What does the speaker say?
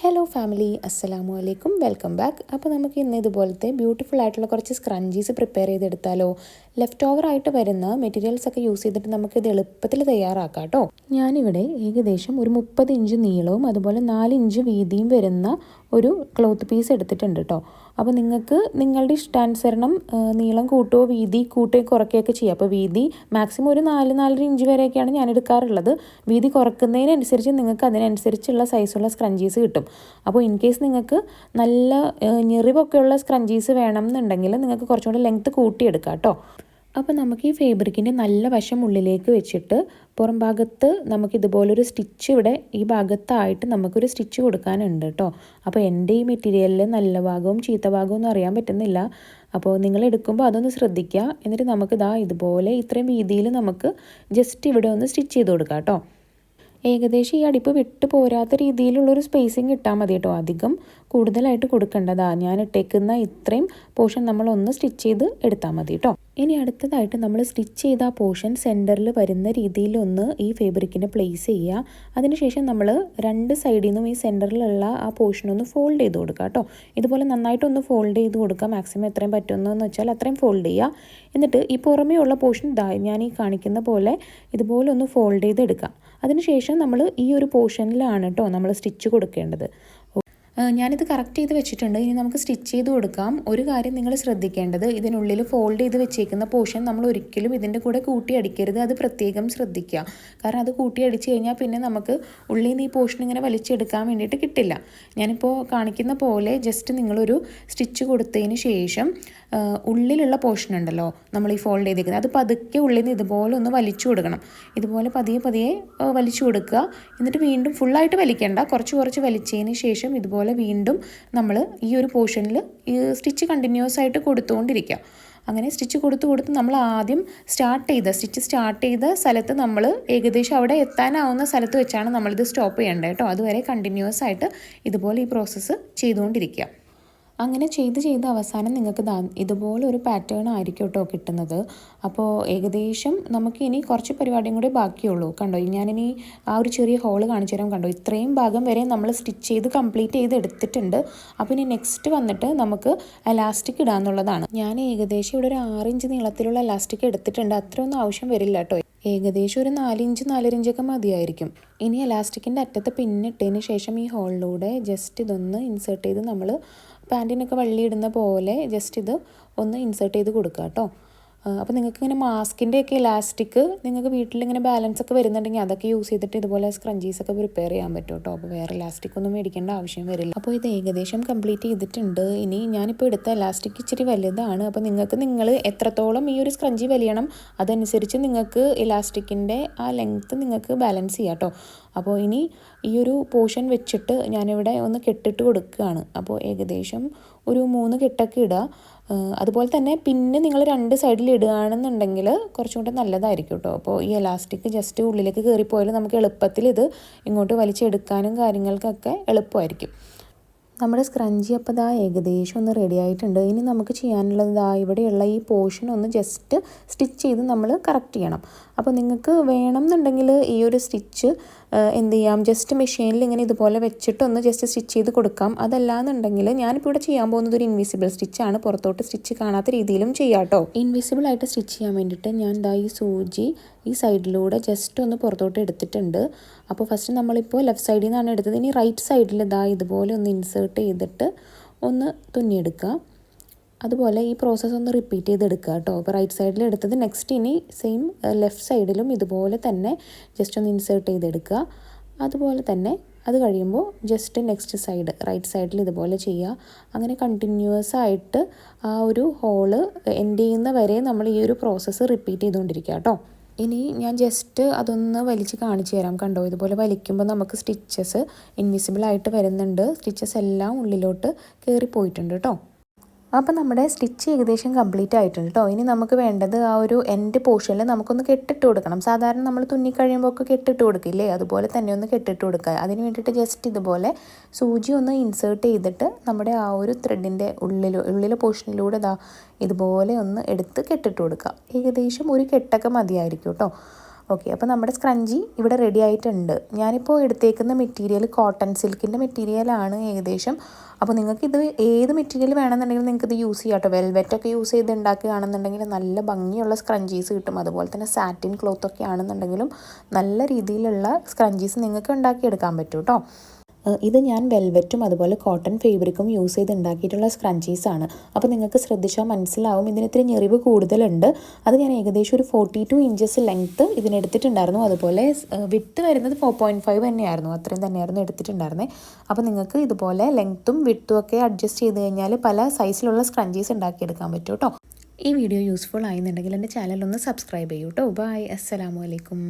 Hello family അസ്സലാമു അലൈക്കും welcome back അപ്പോൾ നമുക്ക് ഇന്ന് ഇതുപോലത്തെ ബ്യൂട്ടിഫുൾ ആയിട്ടുള്ള കുറച്ച് സ്ക്രഞ്ചീസ് പ്രിപ്പയർ ചെയ്തെടുത്താലോ? ലെഫ്റ്റ് ഓവർ ആയിട്ട് വരുന്ന മെറ്റീരിയൽസ് ഒക്കെ യൂസ് ചെയ്തിട്ട് നമുക്ക് ഇത് എളുപ്പത്തിൽ തയ്യാറാക്കാം കേട്ടോ ഞാനിവിടെ ഏകദേശം ഒരു മുപ്പത് ഇഞ്ച് നീളവും അതുപോലെ നാല് ഇഞ്ച് വീതിയും വരുന്ന ഒരു ക്ലോത്ത് പീസ് എടുത്തിട്ടുണ്ട് കേട്ടോ അപ്പോൾ നിങ്ങൾക്ക് നിങ്ങളുടെ ഇഷ്ടാനുസരണം നീളം കൂട്ടുകയോ വീതി കൂട്ടുകയോ കുറയ്ക്കുകയൊക്കെ ചെയ്യാം. അപ്പോൾ വീതി മാക്സിമം ഒരു നാല് നാലര ഇഞ്ച് വരെയൊക്കെയാണ് ഞാൻ എടുക്കാറുള്ളത്. വീതി കുറക്കുന്നതിനനുസരിച്ച് നിങ്ങൾക്ക് അതിനനുസരിച്ചുള്ള സൈസുള്ള സ്ക്രഞ്ചീസ് കിട്ടും. അപ്പോൾ ഇൻ കേസ് നിങ്ങൾക്ക് നല്ല ഞെറിവൊക്കെയുള്ള സ്ക്രഞ്ചീസ് വേണം എന്നുണ്ടെങ്കിൽ നിങ്ങൾക്ക് കുറച്ചുകൂടി ലെങ്ത്ത് കൂട്ടിയെടുക്കാം കേട്ടോ. അപ്പോൾ നമുക്ക് ഈ ഫേബ്രിക്കിന്റെ നല്ല വശം ഉള്ളിലേക്ക് വെച്ചിട്ട് പുറം ഭാഗത്ത് നമുക്ക് ഇതുപോലൊരു സ്റ്റിച്ച് ഇവിടെ ഈ ഭാഗത്തായിട്ട് നമുക്കൊരു സ്റ്റിച്ച് കൊടുക്കാനുണ്ട് കേട്ടോ അപ്പോൾ എന്റെ ഈ മെറ്റീരിയലിൽ നല്ല ഭാഗവും ചീത്ത ഭാഗവും ഒന്നും അറിയാൻ പറ്റുന്നില്ല. അപ്പോൾ നിങ്ങൾ എടുക്കുമ്പോൾ അതൊന്ന് ശ്രദ്ധിക്കുക എന്നിട്ട് നമുക്ക് ഇതാ ഇതുപോലെ ഇത്രയും വീതിയിൽ നമുക്ക് ജസ്റ്റ് ഇവിടെ ഒന്ന് സ്റ്റിച്ച് ചെയ്ത് കൊടുക്കാം കേട്ടോ ഏകദേശം ഈ അടിപ്പ് വിട്ടു പോരാത്ത രീതിയിലുള്ളൊരു സ്പേസിങ് ഇട്ടാൽ മതി കേട്ടോ അധികം കൂടുതലായിട്ട് കൊടുക്കേണ്ടതാണ് ഞാൻ ഇട്ടേക്കുന്ന ഇത്രയും പോർഷൻ നമ്മളൊന്ന് സ്റ്റിച്ച് ചെയ്ത് എടുത്താൽ മതി കേട്ടോ ഇനി അടുത്തതായിട്ട് നമ്മൾ സ്റ്റിച്ച് ചെയ്ത ആ പോർഷൻ സെന്ററിൽ വരുന്ന രീതിയിലൊന്ന് ഈ ഫേബ്രിക്കിനെ പ്ലേസ് ചെയ്യുക. അതിനുശേഷം നമ്മൾ രണ്ട് സൈഡിൽ നിന്നും ഈ സെന്ററിലുള്ള ആ പോർഷൻ ഒന്ന് ഫോൾഡ് ചെയ്ത് കൊടുക്കുക കേട്ടോ. ഇതുപോലെ നന്നായിട്ടൊന്ന് ഫോൾഡ് ചെയ്ത് കൊടുക്കുക. മാക്സിമം എത്രയും പറ്റുന്നതെന്ന് വെച്ചാൽ അത്രയും ഫോൾഡ് ചെയ്യുക. എന്നിട്ട് ഈ പുറമേയുള്ള പോർഷൻ ഞാൻ ഈ കാണിക്കുന്ന പോലെ ഇതുപോലെ ഒന്ന് ഫോൾഡ് ചെയ്ത് എടുക്കുക അതിനുശേഷം നമ്മൾ ഈ ഒരു പോർഷനിലാണ് കേട്ടോ നമ്മൾ സ്റ്റിച്ച് കൊടുക്കേണ്ടത്. ഞാനിത് കറക്റ്റ് ചെയ്ത് വെച്ചിട്ടുണ്ട്. ഇനി നമുക്ക് സ്റ്റിച്ച് ചെയ്ത് കൊടുക്കാം. ഒരു കാര്യം നിങ്ങൾ ശ്രദ്ധിക്കേണ്ടത് ഇതിനുള്ളിൽ ഫോൾഡ് ചെയ്ത് വെച്ചേക്കുന്ന പോർഷൻ നമ്മൾ ഒരിക്കലും ഇതിന്റെ കൂടെ കൂട്ടി അടിക്കരുത്. അത് പ്രത്യേകം ശ്രദ്ധിക്കുക. കാരണം അത് കൂട്ടി അടിച്ച് കഴിഞ്ഞാൽ പിന്നെ നമുക്ക് ഉള്ളിൽ നിന്ന് ഈ പോർഷൻ ഇങ്ങനെ വലിച്ചെടുക്കാൻ വേണ്ടിയിട്ട് കിട്ടില്ല. ഞാനിപ്പോൾ കാണിക്കുന്ന പോലെ ജസ്റ്റ് നിങ്ങളൊരു സ്റ്റിച്ച് കൊടുത്തതിന് ശേഷം ഉള്ളിലുള്ള പോർഷൻ ഉണ്ടല്ലോ നമ്മൾ ഈ ഫോൾഡ് ചെയ്തേക്കുന്നത്. അത് പതുക്കെ ഉള്ളിൽ നിന്ന് ഇതുപോലെ ഒന്ന് വലിച്ചു കൊടുക്കണം. ഇതുപോലെ പതിയെ പതിയെ വലിച്ചു കൊടുക്കുക. എന്നിട്ട് വീണ്ടും ഫുള്ളായിട്ട് വലിക്കേണ്ട. കുറച്ച് കുറച്ച് വലിച്ചതിന് ശേഷം ഇതുപോലെ വീണ്ടും നമ്മൾ ഈ ഒരു പോർഷനിൽ ഈ സ്റ്റിച്ച് കണ്ടിന്യൂസ് ആയിട്ട് കൊടുത്തുകൊണ്ടിരിക്കുക. അങ്ങനെ സ്റ്റിച്ച് കൊടുത്ത് കൊടുത്ത് നമ്മൾ ആദ്യം സ്റ്റാർട്ട് ചെയ്ത സ്റ്റിച്ച് സ്റ്റാർട്ട് ചെയ്ത സ്ഥലത്ത് നമ്മൾ ഏകദേശം അവിടെ എത്താനാവുന്ന സ്ഥലത്ത് വെച്ചാണ് നമ്മളിത് സ്റ്റോപ്പ് ചെയ്യേണ്ടത് കേട്ടോ. അതുവരെ കണ്ടിന്യൂസ് ആയിട്ട് ഇതുപോലെ ഈ പ്രോസസ്സ് ചെയ്തുകൊണ്ടിരിക്കുക. അങ്ങനെ ചെയ്ത് ചെയ്ത് അവസാനം നിങ്ങൾക്ക് ദാ ഇതുപോലെ ഒരു പാറ്റേൺ ആയിരിക്കും കേട്ടോ കിട്ടുന്നത്. അപ്പോൾ ഏകദേശം നമുക്ക് ഇനി കുറച്ച് പരിപാടിയും കൂടി ബാക്കിയുള്ളൂ. കണ്ടോ ഞാനിനി ആ ഒരു ചെറിയ ഹോൾ കാണിച്ചു തരാം കണ്ടോ. ഇത്രയും ഭാഗം വരെ നമ്മൾ സ്റ്റിച്ച് ചെയ്ത് കംപ്ലീറ്റ് ചെയ്ത് എടുത്തിട്ടുണ്ട്. അപ്പോൾ ഇനി നെക്സ്റ്റ് വന്നിട്ട് നമുക്ക് എലാസ്റ്റിക് ഇടാന്നുള്ളതാണ്. ഞാൻ ഏകദേശം ഇവിടെ ഒരു ആറ് ഇഞ്ച് നീളത്തിലുള്ള എലാസ്റ്റിക് എടുത്തിട്ടുണ്ട്. അത്രയൊന്നും ആവശ്യം വരില്ല കേട്ടോ. ഏകദേശം ഒരു നാലിഞ്ച് നാലരഞ്ചൊക്കെ മതിയായിരിക്കും. ഇനി എലാസ്റ്റിക്കിന്റെ അറ്റത്ത് പിന്നിട്ടതിന് ശേഷം ഈ ഹോളിലൂടെ ജസ്റ്റ് ഇതൊന്ന് ഇൻസേർട്ട് ചെയ്ത് നമ്മൾ പാന്റിനൊക്കെ വള്ളിയിടുന്ന പോലെ ജസ്റ്റ് ഇത് ഒന്ന് ഇൻസേർട്ട് ചെയ്ത് കൊടുക്കുക കേട്ടോ അപ്പോൾ നിങ്ങൾക്ക് ഇങ്ങനെ മാസ്കിന്റെ ഒക്കെ ഇലാസ്റ്റിക് നിങ്ങൾക്ക് വീട്ടിൽ ഇങ്ങനെ ബാലൻസ് ഒക്കെ വരുന്നുണ്ടെങ്കിൽ അതൊക്കെ യൂസ് ചെയ്തിട്ട് ഇതുപോലെ സ്ക്രഞ്ചീസ് ഒക്കെ പ്രിപ്പയർ ചെയ്യാൻ പറ്റും കേട്ടോ അപ്പോൾ വേറെ ഇലാസ്റ്റിക് ഒന്നും മേടിക്കേണ്ട ആവശ്യം വരില്ല. അപ്പോൾ ഇത് ഏകദേശം കംപ്ലീറ്റ് ചെയ്തിട്ടുണ്ട്. ഇനി ഞാനിപ്പോൾ എടുത്ത ഇലാസ്റ്റിക് ഇച്ചിരി വലുതാണ്. അപ്പോൾ നിങ്ങൾക്ക് നിങ്ങൾ എത്രത്തോളം ഈ ഒരു സ്ക്രഞ്ചി വലിയണം അതനുസരിച്ച് നിങ്ങൾക്ക് ഇലാസ്റ്റിക്കിന്റെ ആ ലെങ്ത്ത് നിങ്ങൾക്ക് ബാലൻസ് ചെയ്യാം കേട്ടോ അപ്പോൾ ഇനി ഈ ഒരു പോർഷൻ വെച്ചിട്ട് ഞാനിവിടെ ഒന്ന് കെട്ടിട്ട് കൊടുക്കുകയാണ് അപ്പോൾ ഏകദേശം ഒരു മൂന്ന് കെട്ടൊക്കെ ഇടുക അതുപോലെ തന്നെ പിന്നെ നിങ്ങൾ രണ്ട് സൈഡിൽ ഇടുകയാണെന്നുണ്ടെങ്കിൽ കുറച്ചും കൂടെ നല്ലതായിരിക്കും കേട്ടോ. അപ്പോൾ ഈ എലാസ്റ്റിക് ജസ്റ്റ് ഉള്ളിലേക്ക് കയറിപ്പോയാൽ നമുക്ക് എളുപ്പത്തിൽ ഇത് ഇങ്ങോട്ട് വലിച്ചെടുക്കാനും കാര്യങ്ങൾക്കൊക്കെ എളുപ്പമായിരിക്കും. നമ്മുടെ സ്ക്രഞ്ചി അപ്പോൾ ഇതാ ഏകദേശം ഒന്ന് റെഡി ആയിട്ടുണ്ട്. ഇനി നമുക്ക് ചെയ്യാനുള്ളത് ഇതാ ഇവിടെയുള്ള ഈ പോർഷൻ ഒന്ന് ജസ്റ്റ് സ്റ്റിച്ച് ചെയ്ത് നമ്മൾ കറക്റ്റ് ചെയ്യണം. അപ്പോൾ നിങ്ങൾക്ക് വേണം എന്നുണ്ടെങ്കിൽ ഈ ഒരു സ്റ്റിച്ച് എന്ത് ചെയ്യാം? ജസ്റ്റ് മെഷീനിൽ ഇങ്ങനെ ഇതുപോലെ വെച്ചിട്ട് ഒന്ന് ജസ്റ്റ് സ്റ്റിച്ച് ചെയ്ത് കൊടുക്കാം. അതല്ലാന്നുണ്ടെങ്കിൽ ഞാനിപ്പോൾ ഇവിടെ ചെയ്യാൻ പോകുന്നത് ഒരു ഇൻവിസിബിൾ സ്റ്റിച്ചാണ് പുറത്തോട്ട് സ്റ്റിച്ച് കാണാത്ത രീതിയിലും ചെയ്യാം കേട്ടോ ഇൻവിസിബിൾ ആയിട്ട് സ്റ്റിച്ച് ചെയ്യാൻ വേണ്ടിയിട്ട് ഞാൻ ദാ ഈ സൂചി ഈ സൈഡിലൂടെ ജസ്റ്റ് ഒന്ന് പുറത്തോട്ട് എടുത്തിട്ടുണ്ട്. അപ്പോൾ ഫസ്റ്റ് നമ്മളിപ്പോൾ ലെഫ്റ്റ് സൈഡിൽ നിന്നാണ് എടുത്തത്. ഇനി റൈറ്റ് സൈഡിൽ ദാ ഇതുപോലെ ഒന്ന് ഇൻസേർട്ട് ചെയ്തിട്ട് ഒന്ന് തുന്നിയെടുക്കുക അതുപോലെ ഈ പ്രോസസ്സ് ഒന്ന് റിപ്പീറ്റ് ചെയ്തെടുക്കുക കേട്ടോ. അപ്പോൾ റൈറ്റ് സൈഡിൽ എടുത്തത് നെക്സ്റ്റ് ഇനി സെയിം ലെഫ്റ്റ് സൈഡിലും ഇതുപോലെ തന്നെ ജസ്റ്റ് ഒന്ന് ഇൻസേർട്ട് ചെയ്തെടുക്കുക. അതുപോലെ തന്നെ അത് കഴിയുമ്പോൾ ജസ്റ്റ് നെക്സ്റ്റ് സൈഡ് റൈറ്റ് സൈഡിൽ ഇതുപോലെ ചെയ്യുക. അങ്ങനെ കണ്ടിന്യൂസ് ആയിട്ട് ആ ഒരു ഹോൾ എൻഡ് ചെയ്യുന്ന വരെ നമ്മൾ ഈ ഒരു പ്രോസസ്സ് റിപ്പീറ്റ് ചെയ്തുകൊണ്ടിരിക്കുക കേട്ടോ. ഇനി ഞാൻ ജസ്റ്റ് അതൊന്ന് വലിച്ച് കാണിച്ചു തരാം കണ്ടോ. ഇതുപോലെ വലിക്കുമ്പോൾ നമുക്ക് സ്റ്റിച്ചസ് ഇൻവിസിബിൾ ആയിട്ട് വരുന്നുണ്ട്. സ്റ്റിച്ചസ് എല്ലാം ഉള്ളിലോട്ട് കയറിപ്പോയിട്ടുണ്ട് കേട്ടോ. അപ്പോൾ നമ്മുടെ സ്റ്റിച്ച് ഏകദേശം കംപ്ലീറ്റ് ആയിട്ടുണ്ട് കേട്ടോ. ഇനി നമുക്ക് വേണ്ടത് ആ ഒരു എൻഡ് പോർഷനിൽ നമുക്കൊന്ന് കെട്ടിട്ട് കൊടുക്കണം. സാധാരണ നമ്മൾ തുന്നി കഴിയുമ്പോൾ ഒക്കെ കെട്ടിട്ട് കൊടുക്കില്ലേ? അതുപോലെ തന്നെ ഒന്ന് കെട്ടിട്ട് കൊടുക്കുക. അതിന് വേണ്ടിയിട്ട് ജസ്റ്റ് ഇതുപോലെ സൂചി ഒന്ന് ഇൻസേർട്ട് ചെയ്തിട്ട് നമ്മുടെ ആ ഒരു ത്രെഡിന്റെ ഉള്ളിൽ ഉള്ളിലെ പോർഷനിലൂടെ ഇതാ ഇതുപോലെ ഒന്ന് എടുത്ത് കെട്ടിട്ട് കൊടുക്കുക. ഏകദേശം ഒരു കെട്ടൊക്കെ മതിയായിരിക്കും കേട്ടോ. ഓക്കെ അപ്പോൾ നമ്മുടെ സ്ക്രഞ്ചി ഇവിടെ റെഡി ആയിട്ടുണ്ട്. ഞാനിപ്പോൾ എടുത്തേക്കുന്ന മെറ്റീരിയൽ കോട്ടൺ സിൽക്കിന്റെ മെറ്റീരിയലാണ് ഏകദേശം. അപ്പോൾ നിങ്ങൾക്ക് ഇത് ഏത് മെറ്റീരിയൽ വേണമെന്നുണ്ടെങ്കിലും നിങ്ങൾക്ക് ഇത് യൂസ് ചെയ്യാം കേട്ടോ. വെൽവെറ്റ് ഒക്കെ യൂസ് ചെയ്ത് ഉണ്ടാക്കുകയാണെന്നുണ്ടെങ്കിൽ നല്ല ഭംഗിയുള്ള സ്ക്രഞ്ചീസ് കിട്ടും. അതുപോലെ തന്നെ സാറ്റിൻ ക്ലോത്ത് ഒക്കെ ആണെന്നുണ്ടെങ്കിലും നല്ല രീതിയിലുള്ള സ്ക്രഞ്ചീസ് നിങ്ങൾക്ക് ഉണ്ടാക്കിയെടുക്കാൻ പറ്റും കേട്ടോ. ഇത് ഞാൻ വെൽവെറ്റും അതുപോലെ കോട്ടൺ ഫേബ്രിക്കും യൂസ് ചെയ്ത് ഉണ്ടാക്കിയിട്ടുള്ള ആണ്. അപ്പോൾ നിങ്ങൾക്ക് ശ്രദ്ധിച്ചാൽ മനസ്സിലാവും. ഇതിന് ഇത്തിരി ഞെറിവ് കൂടുതലുണ്ട്. അത് ഞാൻ ഏകദേശം ഒരു ഫോർട്ടി ടു ഇഞ്ചസ് ലെങ്ത്ത് ഇതിനെടുത്തിട്ടുണ്ടായിരുന്നു. അതുപോലെ വിട്ട് വരുന്നത് ഫോർ പോയിന്റ് ഫൈവ് തന്നെയായിരുന്നു. അത്രയും തന്നെയായിരുന്നു എടുത്തിട്ടുണ്ടായിരുന്നത് അപ്പോൾ നിങ്ങൾക്ക് ഇതുപോലെ ലെങ്ത്തും വിട്ടും ഒക്കെ അഡ്ജസ്റ്റ് ചെയ്ത് കഴിഞ്ഞാൽ പല സൈസിലുള്ള സ്ക്രഞ്ചീസ് ഉണ്ടാക്കിയെടുക്കാൻ പറ്റും കേട്ടോ ഈ വീഡിയോ യൂസ്ഫുൾ ആയെന്നുണ്ടെങ്കിൽ എന്റെ ചാനൽ ഒന്ന് സബ്സ്ക്രൈബ് ചെയ്യൂ കേട്ടോ ബൈ അസ്സലാമു അലൈക്കും